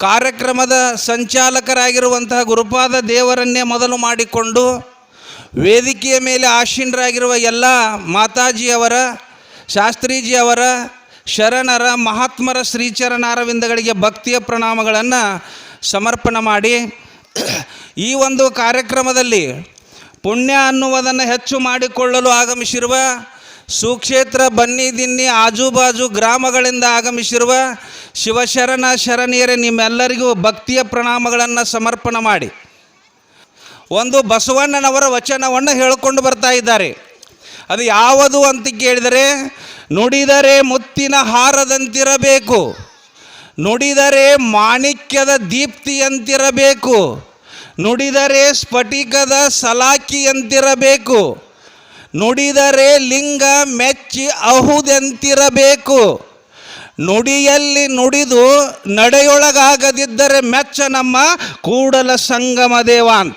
ಕಾರ್ಯಕ್ರಮದ ಸಂಚಾಲಕರಾಗಿರುವಂತಹ ಗುರುಪಾದ ದೇವರನ್ನೇ ಮೊದಲು ಮಾಡಿಕೊಂಡು ವೇದಿಕೆಯ ಮೇಲೆ ಆಶೀನರಾಗಿರುವ ಎಲ್ಲ ಮಾತಾಜಿಯವರ, ಶಾಸ್ತ್ರೀಜಿಯವರ, ಶರಣರ, ಮಹಾತ್ಮರ ಶ್ರೀಚರಣಾರವಿಂದಗಳಿಗೆ ಭಕ್ತಿಯ ಪ್ರಣಾಮಗಳನ್ನು ಸಮರ್ಪಣೆ ಮಾಡಿ ಈ ಒಂದು ಕಾರ್ಯಕ್ರಮದಲ್ಲಿ ಪುಣ್ಯ ಅನ್ನುವುದನ್ನು ಹೆಚ್ಚು ಮಾಡಿಕೊಳ್ಳಲು ಆಗಮಿಸಿರುವ ಸುಕ್ಷೇತ್ರ ಬನ್ನಿ ದಿನ್ನಿ ಆಜುಬಾಜು ಗ್ರಾಮಗಳಿಂದ ಆಗಮಿಸಿರುವ ಶಿವಶರಣ ಶರಣೀಯರೇ, ನಿಮ್ಮೆಲ್ಲರಿಗೂ ಭಕ್ತಿಯ ಪ್ರಣಾಮಗಳನ್ನು ಸಮರ್ಪಣೆ ಮಾಡಿ. ಒಂದು ಬಸವಣ್ಣನವರ ವಚನವನ್ನು ಹೇಳಿಕೊಂಡು ಬರ್ತಾ ಇದ್ದಾರೆ. ಅದು ಯಾವುದು ಅಂತ ಕೇಳಿದರೆ, ನುಡಿದರೆ ಮುತ್ತಿನ ಹಾರದಂತಿರಬೇಕು. ನುಡಿದರೆ ಮಾಣಿಕ್ಯದ ದೀಪ್ತಿಯಂತಿರಬೇಕು. ನುಡಿದರೆ ಸ್ಫಟಿಕದ ಸಲಾಕಿಯಂತಿರಬೇಕು. ನುಡಿದರೆ ಲಿಂಗ ಮೆಚ್ಚಿ ಅಹುದೆಂತಿರಬೇಕು. ನುಡಿಯಲ್ಲಿ ನುಡಿದು ನಡೆಯೊಳಗಾಗದಿದ್ದರೆ ಮೆಚ್ಚ ನಮ್ಮ ಕೂಡಲ ಸಂಗಮ ದೇವ ಅಂತ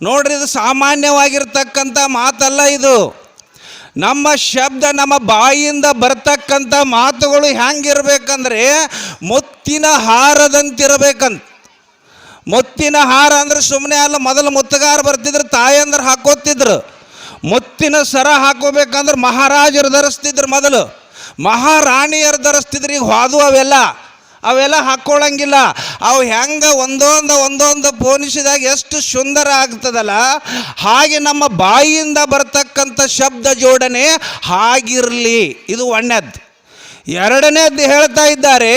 ನೋಡ್ರಿ ಇದು ಸಾಮಾನ್ಯವಾಗಿರ್ತಕ್ಕಂಥ ಮಾತಲ್ಲ ಇದು. ನಮ್ಮ ಶಬ್ದ ನಮ್ಮ ಬಾಯಿಯಿಂದ ಬರ್ತಕ್ಕಂಥ ಮಾತುಗಳು ಹೆಂಗಿರ್ಬೇಕಂದ್ರೆ ಮುತ್ತಿನ ಹಾರದಂತಿರಬೇಕಂತ ಮುತ್ತಿನ ಹಾರ ಅಂದ್ರೆ ಸುಮ್ಮನೆ ಅಲ್ಲ, ಮೊದಲು ಮುತ್ತಗಾರ ಬರ್ತಿದ್ರು, ತಾಯಂದ್ರೆ ಹಾಕೋತಿದ್ರು ಮುತ್ತಿನ ಸರ ಹಾಕೋಬೇಕಂದ್ರೆ ಮಹಾರಾಜರು ಧರಿಸ್ತಿದ್ರು ಮೊದಲು. ಮಹಾರಾಣಿಯರು ಧರಿಸ್ತಿದ್ರು, ಈಗ ಹಾದು ಅವೆಲ್ಲ. ಅವೆಲ್ಲ ಹಾಕ್ಕೊಳ್ಳಂಗಿಲ್ಲ ಅವು ಹೆಂಗೆ ಒಂದೊಂದು ಒಂದೊಂದು ಪೋಣಿಸಿದಾಗ ಎಷ್ಟು ಸುಂದರ ಆಗ್ತದಲ್ಲ. ಹಾಗೆ ನಮ್ಮ ಬಾಯಿಯಿಂದ ಬರ್ತಕ್ಕಂಥ ಶಬ್ದ ಜೋಡಣೆ ಹಾಗಿರಲಿ. ಇದು ಒಣ್ಣದ್ದು. ಎರಡನೇದ್ದು ಹೇಳ್ತಾ ಇದ್ದಾರೆ,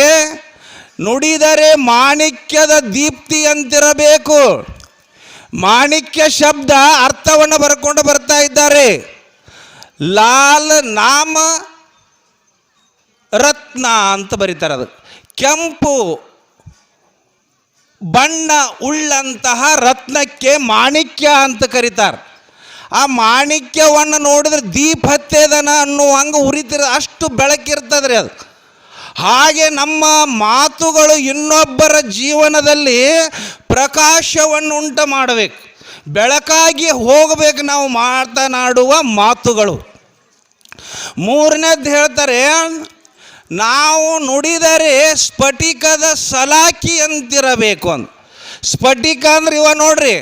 ನುಡಿದರೆ ಮಾಣಿಕ್ಯದ ದೀಪ್ತಿ ಅಂತಿರಬೇಕು ಮಾಣಿಕ್ಯ ಶಬ್ದ ಅರ್ಥವನ್ನು ಬರ್ಕೊಂಡು ಬರ್ತಾ ಇದ್ದಾರೆ. ಲಾಲ್ ನಾಮ ರತ್ನ ಅಂತ ಬರೀತಾರೆ ಅದು. ಕೆಂಪು ಬಣ್ಣ ಉಳ್ಳಂತಹ ರತ್ನಕ್ಕೆ ಮಾಣಿಕ್ಯ ಅಂತ ಕರೀತಾರೆ. ಆ ಮಾಣಿಕ್ಯವನ್ನು ನೋಡಿದ್ರೆ ದೀಪ ಹತ್ತೇದನ ಅನ್ನೋ ಹಂಗೆ ಉರಿತಿರ ಅಷ್ಟು ಬೆಳಕಿರ್ತದ್ರಿ ಅದು. ಹಾಗೆ ನಮ್ಮ ಮಾತುಗಳು ಇನ್ನೊಬ್ಬರ ಜೀವನದಲ್ಲಿ ಪ್ರಕಾಶವನ್ನು ಉಂಟು ಮಾಡಬೇಕು. ಬೆಳಕಾಗಿ ಹೋಗಬೇಕು ನಾವು ಮಾತನಾಡುವ ಮಾತುಗಳು. ಮೂರನೇದ್ದು ಹೇಳ್ತಾರೆ, ನಾವು ನುಡಿದರೆ ಸ್ಫಟಿಕದ ಸಲಾಕಿ ಅಂತಿರಬೇಕು ಅಂತ ಸ್ಫಟಿಕ ಅಂದ್ರೆ ಇವ ನೋಡ್ರಿ,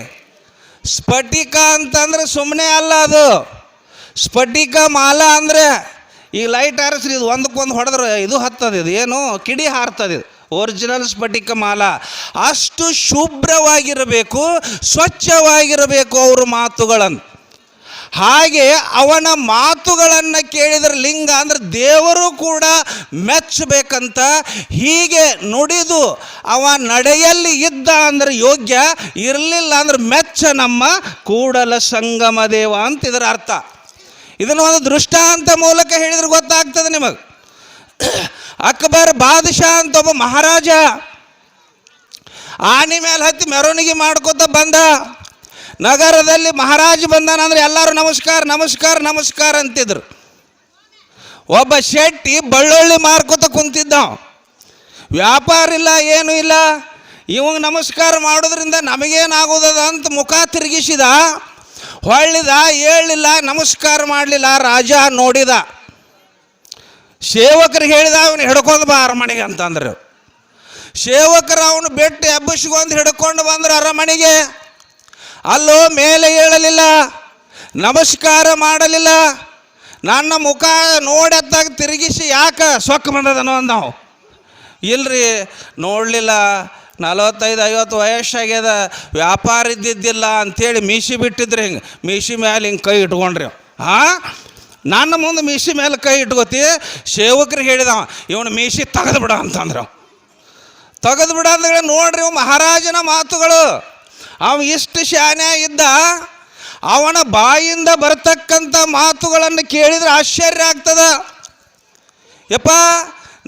ಸ್ಫಟಿಕ ಅಂತಂದ್ರೆ ಸುಮ್ಮನೆ ಅಲ್ಲ ಅದು. ಸ್ಫಟಿಕ ಮಾಲ ಅಂದರೆ ಈ ಲೈಟ್ ಹಾರಿಸ್ರಿ ಇದು ಒಂದಕ್ಕೊಂದು ಹೊಡೆದ್ರೆ ಇದು ಹತ್ತದ, ಇದು ಏನು ಕಿಡಿ ಹಾರ್ತದೆ ಇದು. ಒರಿಜಿನಲ್ ಸ್ಫಟಿಕ ಮಾಲ. ಅಷ್ಟು ಶುಭ್ರವಾಗಿರಬೇಕು, ಸ್ವಚ್ಛವಾಗಿರಬೇಕು ಅವ್ರ ಮಾತುಗಳನ್ನು. ಹಾಗೆ ಅವನ ಮಾತುಗಳನ್ನು ಕೇಳಿದರೆ ಲಿಂಗ ಅಂದ್ರೆ ದೇವರು ಕೂಡ ಮೆಚ್ಚಬೇಕಂತ. ಹೀಗೆ ನುಡಿದು ಅವ ನಡೆಯಲ್ಲಿ ಇದ್ದ ಅಂದ್ರೆ ಯೋಗ್ಯ, ಇರಲಿಲ್ಲ ಅಂದ್ರೆ ಮೆಚ್ಚ ನಮ್ಮ ಕೂಡಲ ಸಂಗಮ ದೇವ ಅಂತ ಇದರ ಅರ್ಥ. ಇದನ್ನು ಒಂದು ದೃಷ್ಟಾಂತ ಮೂಲಕ ಹೇಳಿದ್ರೆ ಗೊತ್ತಾಗ್ತದೆ ನಿಮಗೆ. ಅಕ್ಬರ್ ಬಾದಶಾ ಅಂತ ಒಬ್ಬ ಮಹಾರಾಜ. ಆನೆ ಮೇಲೆ ಹತ್ತಿ ಮೆರವಣಿಗೆ ಮಾಡ್ಕೋತ ಬಂದ. ನಗರದಲ್ಲಿ ಮಹಾರಾಜ ಬಂದಾನಂದ್ರೆ ಎಲ್ಲರೂ ನಮಸ್ಕಾರ ನಮಸ್ಕಾರ ನಮಸ್ಕಾರ ಅಂತಿದ್ರು. ಒಬ್ಬ ಶೆಟ್ಟಿ ಬಳ್ಳುಳ್ಳಿ ಮಾರ್ಕೋತ ಕುಂತಿದ್ದ. ವ್ಯಾಪಾರ ಇಲ್ಲ, ಏನೂ ಇಲ್ಲ. ಇವಾಗ ನಮಸ್ಕಾರ ಮಾಡೋದ್ರಿಂದ ನಮಗೇನಾಗೋದದ ಅಂತ ಮುಖ ತಿರುಗಿಸಿದ. ಹೊಳ್ಳಿದ ಹೇಳಿಲ್ಲ ನಮಸ್ಕಾರ ಮಾಡಲಿಲ್ಲ, ರಾಜ ನೋಡಿದ. ಸೇವಕರಿಗೆ ಹೇಳಿದ ಅವನು ಹಿಡ್ಕೊಂಡು ಬಾ ಅರಮನೆಗೆ ಅಂತಂದ್ರು. ಸೇವಕರು ಅವನು ಬಿಟ್ಟು ಎಬ್ಬಸಿಗೊಂದು ಹಿಡ್ಕೊಂಡು ಬಂದ್ರು ಅರಮನೆಗೆ. ಅಲ್ಲೋ ಮೇಲೆ ಹೇಳಲಿಲ್ಲ ನಮಸ್ಕಾರ ಮಾಡಲಿಲ್ಲ. ನನ್ನ ಮುಖ ನೋಡತ್ತಾಗ ತಿರುಗಿಸಿ ಯಾಕೆ ಸೊಕ್ಕ ಬಂದದನೋ ನಾವು ಇಲ್ರಿ, ನೋಡಲಿಲ್ಲ, ನಲವತ್ತೈದು, ಐವತ್ತು ವಯಸ್ಸಾಗ್ಯದ, ವ್ಯಾಪಾರ ಇದ್ದಿದ್ದಿಲ್ಲ ಅಂಥೇಳಿ ಮೀಸಿ ಬಿಟ್ಟಿದ್ರಿ ಹಿಂಗೆ. ಮೀಸಿ ಮೇಲೆ ಹಿಂಗೆ ಕೈ ಇಟ್ಕೊಂಡ್ರಿ. ಹಾಂ ನನ್ನ ಮುಂದೆ ಮೀಸಿ ಮೇಲೆ ಕೈ ಇಟ್ಕೋತಿ, ಸೇವಕರು ಹೇಳಿದ, ಇವನು ಮೀಸಿ ತೆಗೆದು ಬಿಡ ಅಂತಂದ್ರು. ತೆಗೆದು ಬಿಡ ಅಂದ್ರೆ ನೋಡ್ರಿ ಮಹಾರಾಜನ ಮಾತುಗಳು. ಅವ ಇಷ್ಟು ಶಾನೆ ಇದ್ದ, ಅವನ ಬಾಯಿಂದ ಬರತಕ್ಕಂಥ ಮಾತುಗಳನ್ನು ಕೇಳಿದ್ರೆ ಆಶ್ಚರ್ಯ ಆಗ್ತದ. ಯಪ್ಪ,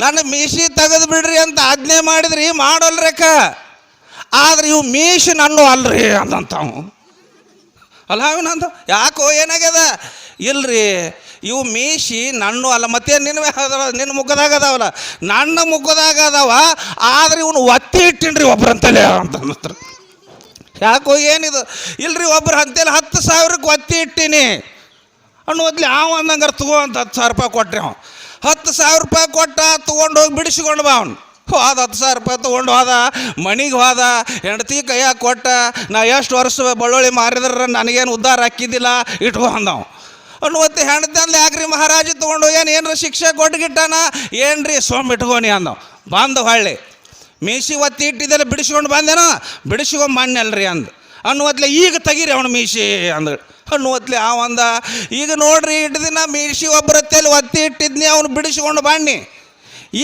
ನನ್ನ ಮೀಸಿ ತೆಗೆದು ಬಿಡ್ರಿ ಅಂತ ಆಜ್ಞೆ ಮಾಡಿದ್ರಿ ಮಾಡೋಲ್ರಕ್ಕ ಆದ್ರೆ ಇವು ಮೀಸಿ ನನ್ನೂ ಅಲ್ರಿ ಅಂದಂತಾವು. ಅಲ್ಲ ಅವನಂತ ಯಾಕೋ ಏನಾಗ್ಯದ? ಇಲ್ರಿ, ಇವು ಮೀಸಿ ನನ್ನ ಅಲ್ಲ, ಮತ್ತೆ ನಿನ್ನ ನಿನ್ನ ಮುಖದಾಗ ಅದಾವಲ್ಲ, ನನ್ನ ಮುಖದಾಗ ಅದಾವ, ಆದ್ರೆ ಇವನು ಒತ್ತಿ ಇಟ್ಟಿನ್ರಿ ಒಬ್ರಂತಲೇ ಅಂತ ಅನ್ನತ್ರ ಯಾಕೋ ಏನಿದು? ಇಲ್ರಿ, ಒಬ್ರು ಅಂತೇಳಿ ಹತ್ತು ಸಾವಿರಕ್ಕೆ ಒತ್ತಿ ಇಟ್ಟೀನಿ. ಅನ್ನೋದ್ಲಿ ಅವ ಅಂದಂಗಾರ ತಗೋ ಅಂತ ಹತ್ತು ಸಾವಿರ ರೂಪಾಯಿ ಕೊಟ್ರಿ ಅವ. ಹತ್ತು ಸಾವಿರ ರೂಪಾಯಿ ಕೊಟ್ಟ, ತೊಗೊಂಡು ಹೋಗಿ ಬಿಡಿಸ್ಕೊಂಡು ಬಾ ಅವನು. ಹೋದ ಹತ್ತು ಸಾವಿರ ರೂಪಾಯಿ ತೊಗೊಂಡು ಹೋದ ಮಣಿಗೆ ಹೋದ, ಹೆಂಡತಿ ಕೈಯಾಗ ಕೊಟ್ಟ, ನಾ ಎಷ್ಟು ವರ್ಷ ಬಳ್ಳೊಳ್ಳಿ ಮಾರಿದ್ರೆ ನನಗೇನು ಉದ್ಧಾರ ಹಾಕಿದ್ದಿಲ್ಲ, ಇಟ್ಕೊ ಅನ್ನುವತ್ತೆ ಹೆಂಡತಿ ಅಂದ್ಲೆ ಯಾಕ್ರಿ ಮಹಾರಾಜ ತೊಗೊಂಡು ಏನು, ಏನರ ಶಿಕ್ಷೆ ಕೊಟ್ಗಿಟ್ಟಾನ? ಏನ್ರಿ ಸೋಮ್ ಇಟ್ಕೋನಿ ಅಂದ. ಬಂದು ಹೊಳ್ಳಿ. ಮೀಸಿ ಒತ್ತಿ ಇಟ್ಟಿದ್ದೆಲ್ಲ ಬಿಡಿಸ್ಕೊಂಡು ಬಂದೇನೋ? ಬಿಡಿಸ್ಕೊಂಡು ಮಣ್ಣಲ್ರಿ ಅಂದ. ಅನ್ನುವತ್ಲೆ ಈಗ ತೆಗೀರಿ ಅವನು ಮೀಸಿ ಅಂದ. ಅನ್ನುವತ್ಲೆ ಆ ಒಂದ, ಈಗ ನೋಡ್ರಿ ಇಟ್ಟು ದಿನ ಮೀಸಿ ತೇಲಿ ಒತ್ತಿ ಇಟ್ಟಿದ್ನಿ, ಅವನು ಬಿಡಿಸ್ಕೊಂಡು ಬನ್ನಿ.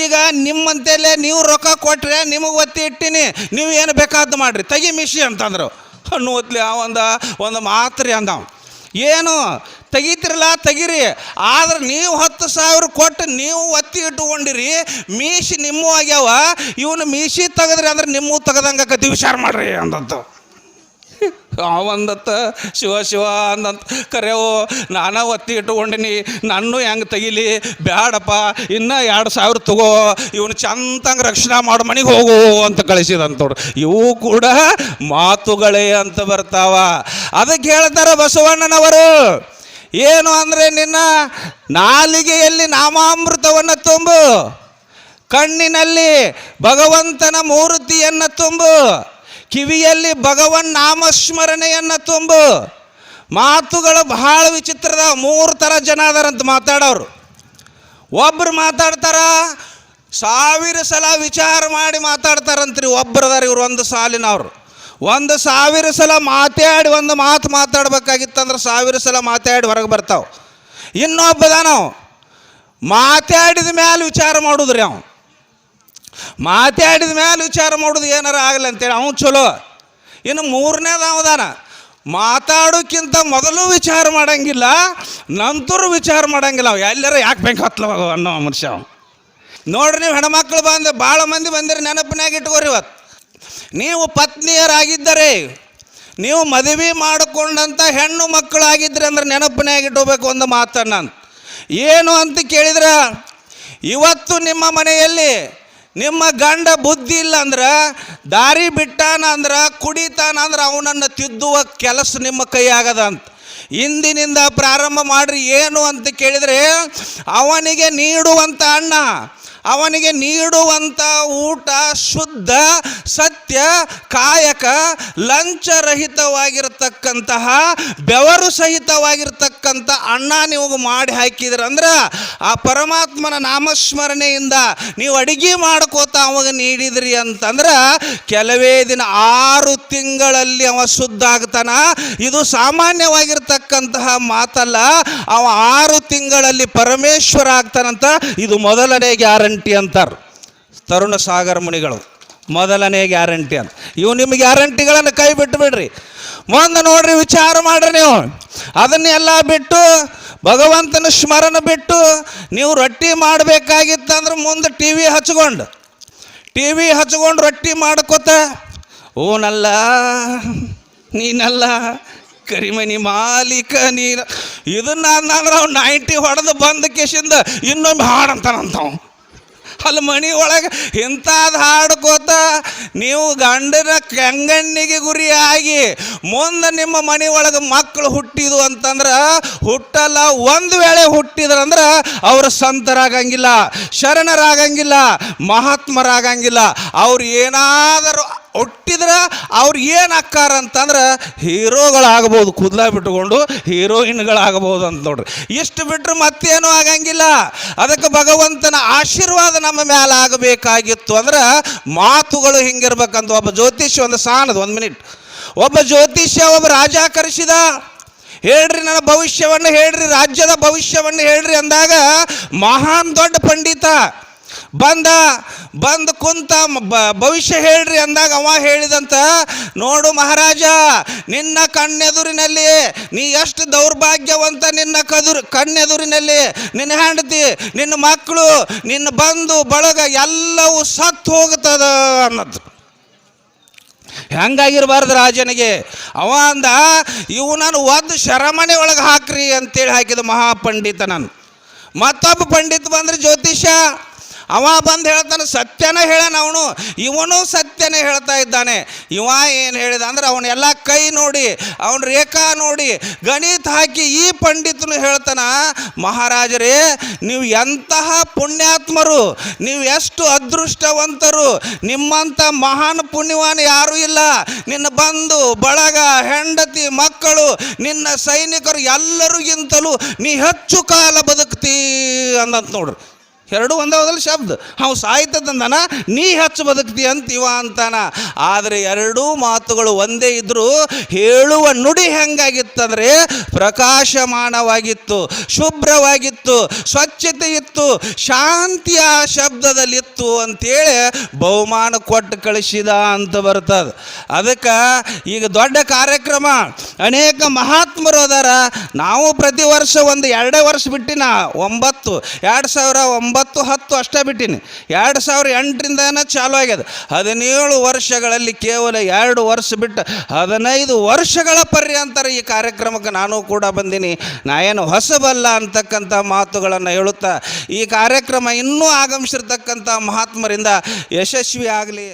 ಈಗ ನಿಮ್ಮಂತೆಲ್ಲೇ ನೀವು ರೊಕ್ಕ ಕೊಟ್ಟರೆ ನಿಮಗೆ ಒತ್ತಿ ಇಟ್ಟಿನಿ, ನೀವು ಏನು ಬೇಕಾದ್ದು ಮಾಡ್ರಿ. ತೆಗಿ ಮೀಸಿ ಅಂತಂದ್ರು. ಅನ್ನುವತ್ಲೆ ಆ ಒಂದ, ಒಂದು ಮಾತ್ರಿ ಅಂದವ ಏನು? ತೆಗಿತಿರಲ್ಲ, ತೆಗಿರಿ. ಆದ್ರೆ ನೀವು ಹತ್ತು ಸಾವಿರ ಕೊಟ್ಟು ನೀವು ಒತ್ತಿ ಇಟ್ಟುಕೊಂಡಿರಿ ಮೀಸಿ ನಿಮ್ಮ ಆಗ್ಯಾವ. ಇವನು ಮೀಸಿ ತೆಗೆದ್ರಿ ಅಂದ್ರೆ ನಿಮ್ಮ ತೆಗೆದಂಗೆ ವಿಚಾರ ಮಾಡ್ರಿ ಅಂದಂತ ಅವಂದತ್ತ ಶಿವ ಶಿವ ಅಂದಂತ ಕರೆವು ನಾನು ಒತ್ತಿ ಇಟ್ಕೊಂಡಿನಿ ನಾನು ಹೆಂಗೆ ತೆಗಿಲಿ? ಬ್ಯಾಡಪ್ಪ, ಇನ್ನೂ ಎರಡು ಸಾವಿರ ತಗೋ, ಇವನು ಚಂದಂಗೆ ರಕ್ಷಣೆ ಮಾಡೋ, ಮನೆಗೆ ಹೋಗು ಅಂತ ಕಳಿಸಿದಂಥವ್ರು ಇವು ಕೂಡ ಮಾತುಗಳೇ ಅಂತ ಬರ್ತಾವ. ಅದಕ್ಕೆ ಹೇಳ್ತಾರೆ ಬಸವಣ್ಣನವರು ಏನು ಅಂದರೆ ನಿನ್ನ ನಾಲಿಗೆಯಲ್ಲಿ ನಾಮಾಮೃತವನ್ನು ತುಂಬು. ಕಣ್ಣಿನಲ್ಲಿ ಭಗವಂತನ ಮೂರ್ತಿಯನ್ನು ತುಂಬು. ಕಿವಿಯಲ್ಲಿ ಭಗವನ್ ನಾಮಸ್ಮರಣೆಯನ್ನು ತುಂಬು. ಮಾತುಗಳು ಬಹಳ ವಿಚಿತ್ರದ ಮೂರು ಥರ ಜನ ಅದಾರಂತ ಮಾತಾಡೋರು. ಒಬ್ರು ಮಾತಾಡ್ತಾರ, ಸಾವಿರ ಸಲ ವಿಚಾರ ಮಾಡಿ ಮಾತಾಡ್ತಾರಂತ್ರಿ. ಒಬ್ಬರದಾರ ಇವರು ಒಂದು ಸಾಲಿನವ್ರು. ಒಂದು ಸಾವಿರ ಸಲ ಮಾತಾಡಿ ಒಂದು ಮಾತು ಮಾತಾಡ್ಬೇಕಾಗಿತ್ತಂದ್ರೆ ಸಾವಿರ ಸಲ ಮಾತಾಡಿ ಹೊರಗೆ ಬರ್ತಾವೆ. ಇನ್ನೊಬ್ಬದಾನವ್, ಮಾತಾಡಿದ ಮೇಲೆ ವಿಚಾರ ಮಾಡುದ್ರಿ ಅವ. ಮಾತಾಡಿದ ಮೇಲೆ ವಿಚಾರ ಮಾಡೋದು ಏನಾರ ಆಗಲ್ಲ ಅಂತೇಳಿ ಅವ್ನು ಚಲೋ. ಇನ್ನು ಮೂರನೇದ ಅವದಾನ, ಮಾತಾಡೋಕ್ಕಿಂತ ಮೊದಲು ವಿಚಾರ ಮಾಡಂಗಿಲ್ಲ, ನಂತರ ವಿಚಾರ ಮಾಡಂಗಿಲ್ಲ ಅವು. ಎಲ್ಲರ ಯಾಕೆ ಬೆಂಕಿ ಹತ್ಲ ಅನ್ನೋ ಮನುಷ್ಯ ನೋಡ್ರಿ ನೀವು ಹೆಣ್ಮಕ್ಳು ಬಂದು ಭಾಳ ಮಂದಿ ಬಂದಿರಿ ನೆನಪಿನಾಗ ಇಟ್ಕೋರಿ ಇವತ್ತು ನೀವು ಪತ್ನಿಯರಾಗಿದ್ದರೆ, ನೀವು ಮದುವೆ ಮಾಡಿಕೊಂಡಂಥ ಹೆಣ್ಣು ಮಕ್ಕಳಾಗಿದ್ದರೆ ಅಂದ್ರೆ ನೆನಪಿನಾಗ ಇಟ್ಕೋಬೇಕು ಒಂದು ಮಾತನ್ನು. ನಾನು ಏನು ಅಂತ ಕೇಳಿದ್ರೆ, ಇವತ್ತು ನಿಮ್ಮ ಮನೆಯಲ್ಲಿ ನಿಮ್ಮ ಗಂಡ ಬುದ್ಧಿ ಇಲ್ಲ ಅಂದ್ರೆ, ದಾರಿ ಬಿಟ್ಟಾನ ಅಂದ್ರೆ, ಕುಡಿತಾನ ಅಂದ್ರೆ ಅವನನ್ನು ತಿದ್ದುವ ಕೆಲಸ ನಿಮ್ಮ ಕೈಯಾಗದ ಅಂತ. ಇಂದಿನಿಂದ ಪ್ರಾರಂಭ ಮಾಡ್ರಿ, ಏನು ಅಂತ ಕೇಳಿದರೆ, ಅವನಿಗೆ ನೀಡುವಂಥ ಅಣ್ಣ ಅವನಿಗೆ ನೀಡುವಂಥ ಊಟ ಶುದ್ಧ, ಸತ್ಯ, ಕಾಯಕ, ಲಂಚರಹಿತವಾಗಿರತಕ್ಕಂತಹ, ಬೆವರು ಸಹಿತವಾಗಿರ್ತಕ್ಕಂಥ ಅಣ್ಣ ನೀವು ಮಾಡಿ ಹಾಕಿದ್ರಂದ್ರೆ ಆ ಪರಮಾತ್ಮನ ನಾಮಸ್ಮರಣೆಯಿಂದ ನೀವು ಅಡಿಗೆ ಮಾಡ್ಕೋತ ಅವಾಗ ನೀಡಿದ್ರಿ ಅಂತಂದ್ರೆ ಕೆಲವೇ ದಿನ ಆರು ತಿಂಗಳಲ್ಲಿ ಅವ ಶುದ್ಧ ಆಗ್ತಾನ. ಇದು ಸಾಮಾನ್ಯವಾಗಿರ್ತಕ್ಕಂತಹ ಮಾತಲ್ಲ. ಅವ ಆರು ತಿಂಗಳಲ್ಲಿ ಪರಮೇಶ್ವರ ಆಗ್ತಾನಂತ ಇದು ಮೊದಲನೇ ಗ್ಯಾರಂಟಿ. ಅಂತಾರೆ. ತರುಣ ಸಾಗರ ಮುನಿಗಳು. ಮೊದಲನೇ ಗ್ಯಾರಂಟಿ ಅಂತ. ಇವು ನಿಮ್ಮ ಗ್ಯಾರಂಟಿಗಳನ್ನು ಕೈ ಬಿಟ್ಟು ಬಿಡ್ರಿ. ಮುಂದೆ ನೋಡ್ರಿ, ವಿಚಾರ ಮಾಡ್ರಿ ನೀವು. ಅದನ್ನೆಲ್ಲ ಬಿಟ್ಟು, ಭಗವಂತನ ಸ್ಮರಣ ಬಿಟ್ಟು, ನೀವು ರೊಟ್ಟಿ ಮಾಡಬೇಕಾಗಿತ್ತಂದ್ರೆ ಮುಂದೆ ಟಿ ವಿ ಹಚ್ಕೊಂಡು. ಟಿ ವಿ ಹಚ್ಕೊಂಡು ರೊಟ್ಟಿ ಮಾಡ್ಕೋತ ಓನಲ್ಲ ನೀನಲ್ಲ ಕರಿಮನಿ ಮಾಲೀಕ, ನೀನು, ಇದನ್ನ ನಾನು ನೈಂಟಿ ಹೊಡೆದು ಬಂದ ಕೇಸಿಂದ ಇನ್ನೊಮ್ಮೆ ಹಾಡಂತಾನಂತವ್ ಅಲ್ಲಿ ಮನೆ ಒಳಗೆ ಇಂಥದ್ದು ಹಾಡ್ಕೋತ ನೀವು ಗಂಡನ ಕೆಂಗಣ್ಣಿಗೆ ಗುರಿಯಾಗಿ ಮುಂದೆ ನಿಮ್ಮ ಮನೆ ಒಳಗೆ ಮಕ್ಕಳು ಹುಟ್ಟಿದ್ವು ಅಂತಂದ್ರೆ ಹುಟ್ಟಲ್ಲ, ಒಂದು ವೇಳೆ ಹುಟ್ಟಿದ್ರಂದ್ರೆ ಅವರು ಸಂತರಾಗಂಗಿಲ್ಲ, ಶರಣರಾಗಂಗಿಲ್ಲ, ಮಹಾತ್ಮರಾಗಂಗಿಲ್ಲ. ಅವ್ರು ಏನಾದರೂ ಹುಟ್ಟಿದ್ರೆ ಅವ್ರು ಏನು ಅಕ್ಕಾರ ಅಂತಂದ್ರೆ ಹೀರೋಗಳಾಗ್ಬೋದು, ಕೂದಲ ಬಿಟ್ಟುಕೊಂಡು ಹೀರೋಯಿನ್ಗಳಾಗ್ಬೋದು ಅಂತ ನೋಡ್ರಿ. ಇಷ್ಟು ಬಿಟ್ಟರೆ ಮತ್ತೇನೂ ಆಗಂಗಿಲ್ಲ. ಅದಕ್ಕೆ ಭಗವಂತನ ಆಶೀರ್ವಾದ ನಮ್ಮ ಮೇಲೆ ಆಗಬೇಕಾಗಿತ್ತು ಅಂದ್ರೆ ಮಾತುಗಳು ಹಿಂಗಿರ್ಬೇಕಂತ ಒಬ್ಬ ಜ್ಯೋತಿಷ್ಯ ಒಂದು ಸಾಣದು ಒಂದು ಮಿನಿಟ್. ಒಬ್ಬ ಜ್ಯೋತಿಷ್ಯ ಒಬ್ಬ ರಾಜ ಕರೆಸಿದ, ಹೇಳ್ರಿ ನನ್ನ ಭವಿಷ್ಯವನ್ನು ಹೇಳ್ರಿ, ರಾಜ್ಯದ ಭವಿಷ್ಯವನ್ನು ಹೇಳ್ರಿ ಅಂದಾಗ ಮಹಾನ್ ದೊಡ್ಡ ಪಂಡಿತ ಬಂದ, ಬಂದು ಕುಂತ ಬ- ಭವಿಷ್ಯ ಹೇಳ್ರಿ ಅಂದಾಗ ಅವ ಹೇಳಿದಂತ, ನೋಡು ಮಹಾರಾಜ, ನಿನ್ನ ಕಣ್ಣೆದುರಿನಲ್ಲಿ ನೀ ಎಷ್ಟು ದೌರ್ಭಾಗ್ಯವಂತ ನಿನ್ನ ಕದುರು ಕಣ್ಣೆದುರಿನಲ್ಲಿ ನಿನ್ನ ಹೆಂಡತಿ, ನಿನ್ನ ಮಕ್ಕಳು, ನಿನ್ನ ಬಂಧು, ಬಳಗ ಎಲ್ಲವೂ ಸತ್ತು ಹೋಗ್ತದ ಅನ್ನೋದು. ಹೆಂಗಾಗಿರ್ಬಾರ್ದು ರಾಜನಿಗೆ? ಅವ ಅಂದ, ಇವು ನಾನು ಒಂದು ಶರಮನೆ ಒಳಗೆ ಹಾಕ್ರಿ ಅಂತೇಳಿ ಹಾಕಿದ ಮಹಾಪಂಡಿತ ನಾನು. ಮತ್ತೊಬ್ಬ ಪಂಡಿತ್ ಬಂದ್ರೆ ಜ್ಯೋತಿಷ ಅವ ಬಂದು ಹೇಳ್ತಾನೆ, ಸತ್ಯನ ಹೇಳನ ಅವನು. ಇವನು ಸತ್ಯನೇ ಹೇಳ್ತಾ ಇದ್ದಾನೆ. ಇವ ಏನು ಹೇಳಿದ ಅಂದ್ರೆ, ಅವನೆಲ್ಲ ಕೈ ನೋಡಿ, ಅವನ ರೇಖಾ ನೋಡಿ, ಗಣಿತ ಹಾಕಿ ಈ ಪಂಡಿತನು ಹೇಳ್ತಾನ, ಮಹಾರಾಜರೇ, ನೀವು ಎಂತಹ ಪುಣ್ಯಾತ್ಮರು, ನೀವು ಎಷ್ಟು ಅದೃಷ್ಟವಂತರು ನಿಮ್ಮಂಥ ಮಹಾನ್ ಪುಣ್ಯವಾನ್ ಯಾರೂ ಇಲ್ಲ. ನಿನ್ನ ಬಂಧು, ಬಳಗ, ಹೆಂಡತಿ, ಮಕ್ಕಳು, ನಿನ್ನ ಸೈನಿಕರು ಎಲ್ಲರಿಗಿಂತಲೂ ನೀ ಹೆಚ್ಚು ಕಾಲ ಬದುಕ್ತಿ ಅಂದಂತ ನೋಡ್ರಿ. ಎರಡು ಒಂದೇ ಒಂದಲ್ಲಿ ಶಬ್ದ. ಅವು ಸಾಯ್ತದಂದನ ನೀ ಹೆಚ್ಚು ಬದುಕ್ತಿ ಅಂತೀವ ಅಂತಾನ. ಆದರೆ ಎರಡೂ ಮಾತುಗಳು ಒಂದೇ ಇದ್ದರೂ ಹೇಳುವ ನುಡಿ ಹೆಂಗಾಗಿತ್ತಂದರೆ ಪ್ರಕಾಶಮಾನವಾಗಿತ್ತು ಶುಭ್ರವಾಗಿತ್ತು ಸ್ವಚ್ಛತೆ ಇತ್ತು ಶಾಂತಿಯ ಶಬ್ದದಲ್ಲಿತ್ತು ಅಂತೇಳಿ ಬಹುಮಾನ ಕೊಟ್ಟು ಕಳಿಸಿದ ಅಂತ ಬರ್ತದೆ. ಅದಕ್ಕೆ ಈಗ ದೊಡ್ಡ ಕಾರ್ಯಕ್ರಮ, ಅನೇಕ ಮಹಾತ್ಮರು ಅದಾರ. ನಾವು ಪ್ರತಿ ವರ್ಷ ಒಂದು ಎರಡೇ ವರ್ಷ ಬಿಟ್ಟಿನ, ಒಂಬತ್ತು, ಎರಡು ಸಾವಿರ ಒಂಬತ್ತು, ಹತ್ತು ಅಷ್ಟೇ ಬಿಟ್ಟಿನಿ. ಎರಡು ಸಾವಿರ ಎಂಟರಿಂದನೇ ಚಾಲು ಆಗ್ಯದ. ಹದಿನೇಳು ವರ್ಷಗಳಲ್ಲಿ ಕೇವಲ ಎರಡು ವರ್ಷ ಬಿಟ್ಟು, ಹದಿನೈದು ವರ್ಷಗಳ ಪರ್ಯಂತರ ಈ ಕಾರ್ಯಕ್ರಮಕ್ಕೆ ನಾನು ಕೂಡ ಬಂದೀನಿ. ನಾ ಏನು ಹೊಸಬಲ್ಲ ಅಂತಕ್ಕಂಥ ಮಾತುಗಳನ್ನು ಹೇಳುತ್ತಾ ಈ ಕಾರ್ಯಕ್ರಮ ಇನ್ನೂ ಆಗಮಿಸಿರ್ತಕ್ಕಂಥ ಮಹಾತ್ಮರಿಂದ ಯಶಸ್ವಿ ಆಗಲಿ